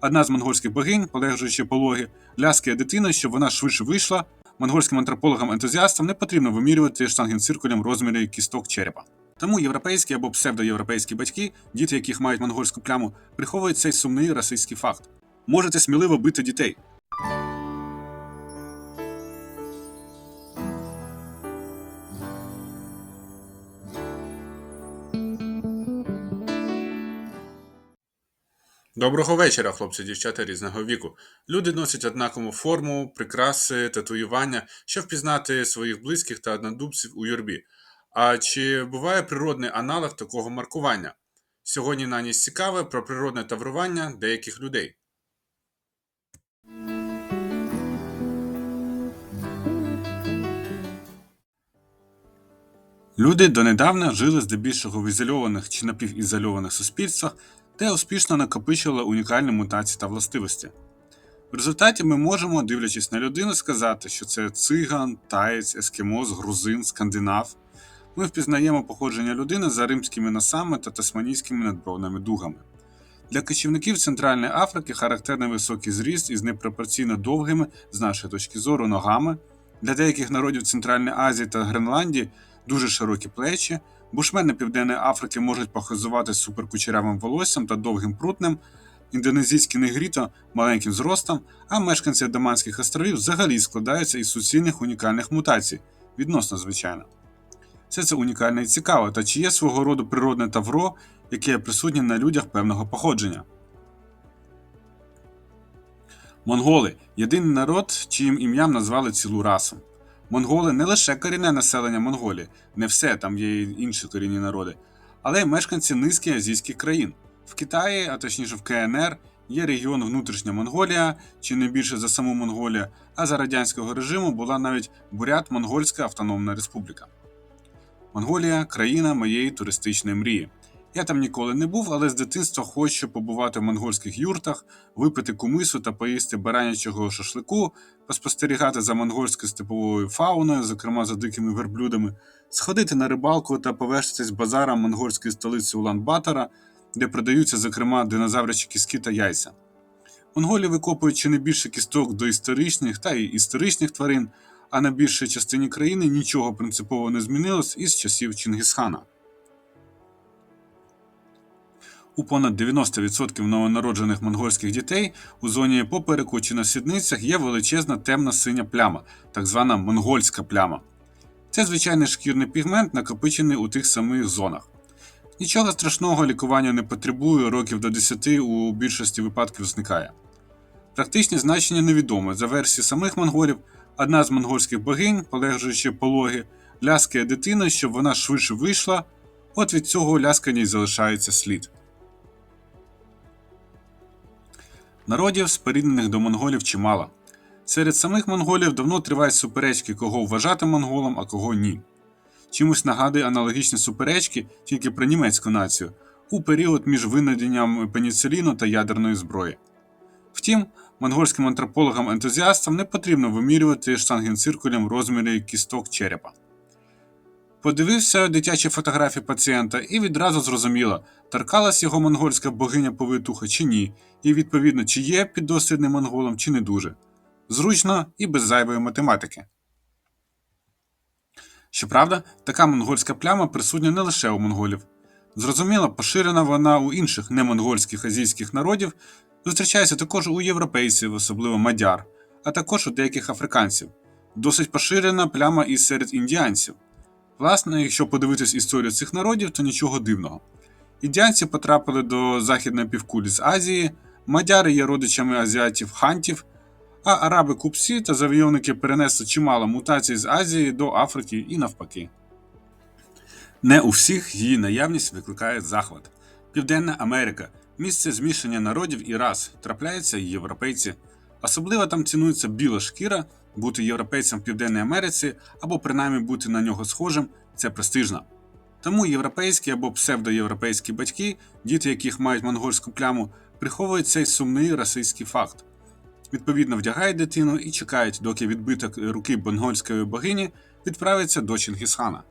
Одна з монгольських богинь, полегшуючи пологи, ляскає дитину, щоб вона швидше вийшла. Монгольським антропологам-ентузіастам не потрібно вимірювати штангенциркулем розміри кісток черепа. Тому європейські або псевдоєвропейські батьки, діти яких мають монгольську пляму, приховують цей сумний расистський факт. Можете сміливо бити дітей. Доброго вечора, хлопці, дівчата різного віку. Люди носять однакову форму, прикраси, татуювання, щоб впізнати своїх близьких та однодубців у юрбі. А чи буває природний аналог такого маркування? Сьогодні на ніс цікаве про природне таврування деяких людей. Люди донедавна жили здебільшого в ізольованих чи напівізольованих суспільствах, де успішно накопичували унікальні мутації та властивості. В результаті ми можемо, дивлячись на людину, сказати, що це циган, таєць, ескімос, грузин, скандинав. Ми впізнаємо походження людини за римськими носами та тасманійськими надбровними дугами. Для кочівників Центральної Африки характерний високий зріст із непропорційно довгими, з нашої точки зору, ногами. Для деяких народів Центральної Азії та Гренландії дуже широкі плечі. Бушмени Південної Африки можуть похизувати суперкучерявим волоссям та довгим прутнем, індонезійські негріто маленьким зростом, а мешканці Адаманських островів взагалі складаються із суцільних унікальних мутацій, відносно звичайно. Все це унікальне і цікаво, та чи є свого роду природне тавро, яке присутнє на людях певного походження. Монголи єдиний народ, чиїм ім'ям назвали цілу расу. Монголи не лише корінне населення Монголії, не все там є й інші корінні народи, але й мешканці низки азійських країн. В Китаї, а точніше в КНР, є регіон Внутрішня Монголія, чи не більше за саму Монголію, а за радянського режиму була навіть Бурят-Монгольська Автономна Республіка. Монголія країна моєї туристичної мрії. Я там ніколи не був, але з дитинства хочу побувати в монгольських юртах, випити кумису та поїсти баранячого шашлику, поспостерігати за монгольською степовою фауною, зокрема за дикими верблюдами, сходити на рибалку та повештатись базаром монгольської столиці Улан-Батора, де продаються, зокрема, динозаврячі кістки та яйця. Монголі викопують чи не більше кісток до історичних та й історичних тварин, а на більшій частині країни нічого принципово не змінилось із часів Чингісхана. У понад 90% новонароджених монгольських дітей у зоні попереку чи на сідницях є величезна темна синя пляма, так звана монгольська пляма. Це звичайний шкірний пігмент, накопичений у тих самих зонах. Нічого страшного лікування не потребує, років до 10 у більшості випадків зникає. Практичне значення невідоме. За версією самих монголів, одна з монгольських богинь, полегшуючи пологи, ляскає дитину, щоб вона швидше вийшла, от від цього ляскання й залишається слід. Народів, споріднених до монголів, чимало. Серед самих монголів давно тривають суперечки, кого вважати монголом, а кого ні. Чимось нагадує аналогічні суперечки тільки про німецьку націю у період між винайденням пеніциліну та ядерної зброї. Втім, монгольським антропологам-ентузіастам не потрібно вимірювати штангенциркулем розміри кісток черепа. Подивився дитячі фотографії пацієнта і відразу зрозуміло, торкалась його монгольська богиня повитуха чи ні, і відповідно, чи є піддослідним монголом, чи не дуже. Зручно і без зайвої математики. Щоправда, така монгольська пляма присутня не лише у монголів. Зрозуміло, поширена вона у інших немонгольських азійських народів, зустрічається також у європейців, особливо мадяр, а також у деяких африканців. Досить поширена пляма і серед індіанців. Власне, якщо подивитись історію цих народів, то нічого дивного. Індіанці потрапили до західної півкулі з Азії, мадяри є родичами азіатів хантів, а араби купсі та завойовники перенесли чимало мутацій з Азії до Африки і навпаки. Не у всіх її наявність викликає захват. Південна Америка місце змішання народів і рас, трапляються і європейці. Особливо там цінується біла шкіра, бути європейцем в Південній Америці або принаймні бути на нього схожим це престижно. Тому європейські або псевдоєвропейські батьки, діти яких мають монгольську пляму, приховують цей сумний расистський факт. Відповідно, вдягають дитину і чекають, доки відбиток руки монгольської богині відправиться до Чингісхана.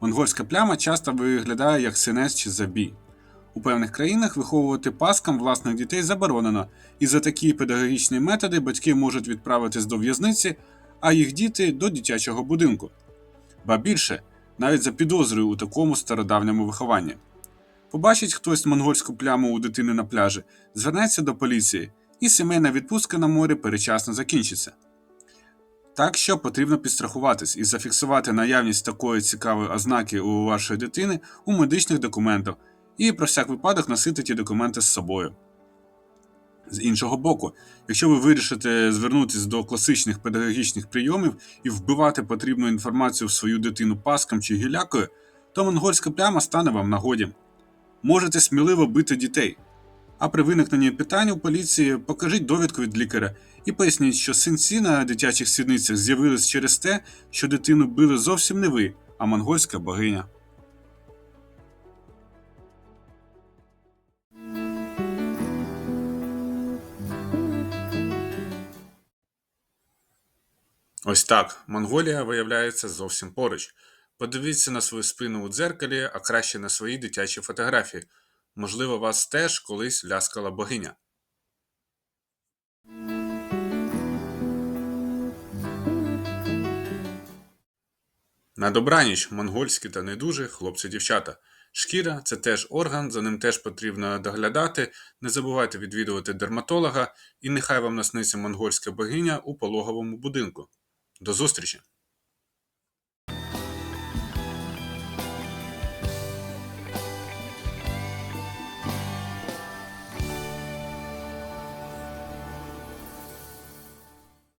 Монгольська пляма часто виглядає як синець чи забій. У певних країнах виховувати паскам власних дітей заборонено, і за такі педагогічні методи батьки можуть відправитись до в'язниці, а їх діти до дитячого будинку. Ба більше, навіть за підозрою у такому стародавньому вихованні. Побачить хтось монгольську пляму у дитини на пляжі, звернеться до поліції, і сімейна відпустка на морі перечасно закінчиться. Так що потрібно підстрахуватись і зафіксувати наявність такої цікавої ознаки у вашої дитини у медичних документах і про всяк випадок носити ті документи з собою. З іншого боку, якщо ви вирішите звернутися до класичних педагогічних прийомів і вбивати потрібну інформацію в свою дитину паском чи гілякою, то монгольська пляма стане вам нагоді. Можете сміливо бити дітей. А при виникненні питань у поліції покажіть довідку від лікаря і поясніть, що синці на дитячих сідницях з'явились через те, що дитину били зовсім не ви, а монгольська богиня. Ось так, Монголія виявляється зовсім поруч. Подивіться на свою спину у дзеркалі, а краще на свої дитячі фотографії. Можливо, вас теж колись ляскала богиня. На добраніч, монгольські та недужі хлопці-дівчата. Шкіра це теж орган, за ним теж потрібно доглядати. Не забувайте відвідувати дерматолога, і нехай вам насниться монгольська богиня у пологовому будинку. До зустрічі!